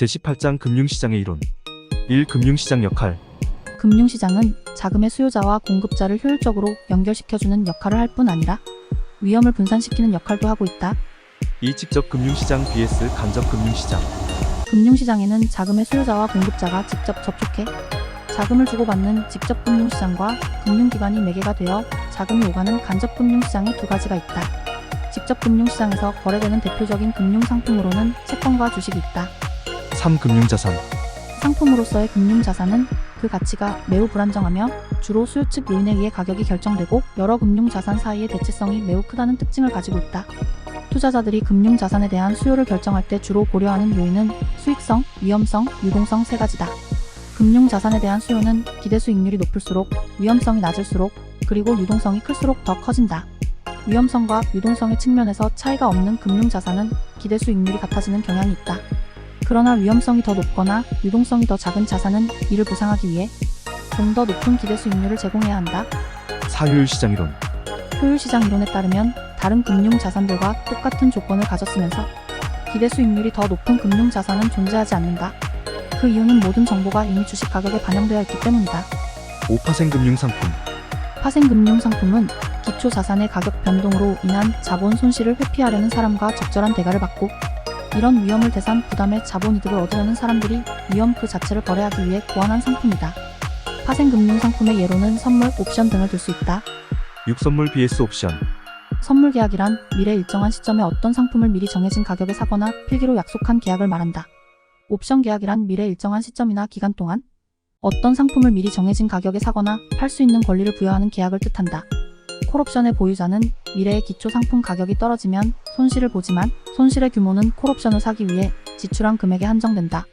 제18장 금융시장의 이론 1. 금융시장 역할 금융시장은 자금의 수요자와 공급자를 효율적으로 연결시켜주는 역할을 할 뿐 아니라 위험을 분산시키는 역할도 하고 있다. 2. 직접 금융시장 vs 간접 금융시장 금융시장에는 자금의 수요자와 공급자가 직접 접촉해 자금을 주고받는 직접 금융시장과 금융기관이 매개가 되어 자금이 오가는 간접 금융시장의 두 가지가 있다. 직접 금융시장에서 거래되는 대표적인 금융상품으로는 채권과 주식이 있다. 3. 금융자산 상품으로서의 금융자산은 그 가치가 매우 불안정하며 주로 수요 측 요인에 의해 가격이 결정되고 여러 금융자산 사이의 대체성이 매우 크다는 특징을 가지고 있다. 투자자들이 금융자산에 대한 수요를 결정할 때 주로 고려하는 요인은 수익성, 위험성, 유동성 세 가지다. 금융자산에 대한 수요는 기대 수익률이 높을수록 위험성이 낮을수록 그리고 유동성이 클수록 더 커진다. 위험성과 유동성의 측면에서 차이가 없는 금융자산은 기대 수익률이 같아지는 경향이 있다. 그러나 위험성이 더 높거나 유동성이 더 작은 자산은 이를 보상하기 위해 좀 더 높은 기대 수익률을 제공해야 한다. 4. 효율 시장 이론 효율 시장 이론에 따르면 다른 금융 자산들과 똑같은 조건을 가졌으면서 기대 수익률이 더 높은 금융 자산은 존재하지 않는다. 그 이유는 모든 정보가 이미 주식 가격에 반영되어 있기 때문이다. 5. 파생 금융 상품 파생 금융 상품은 기초 자산의 가격 변동으로 인한 자본 손실을 회피하려는 사람과 적절한 대가를 받고 이런 위험을 대산 부담해 자본 이득을 얻으려는 사람들이 위험 그 자체를 거래하기 위해 고안한 상품이다. 파생 금융 상품의 예로는 선물, 옵션 등을 들 수 있다. 6. 선물 vs 옵션 선물 계약이란 미래 일정한 시점에 어떤 상품을 미리 정해진 가격에 사거나 필기로 약속한 계약을 말한다. 옵션 계약이란 미래 일정한 시점이나 기간 동안 어떤 상품을 미리 정해진 가격에 사거나 팔 수 있는 권리를 부여하는 계약을 뜻한다. 콜옵션의 보유자는 미래의 기초 상품 가격이 떨어지면 손실을 보지만 손실의 규모는 콜옵션을 사기 위해 지출한 금액에 한정된다.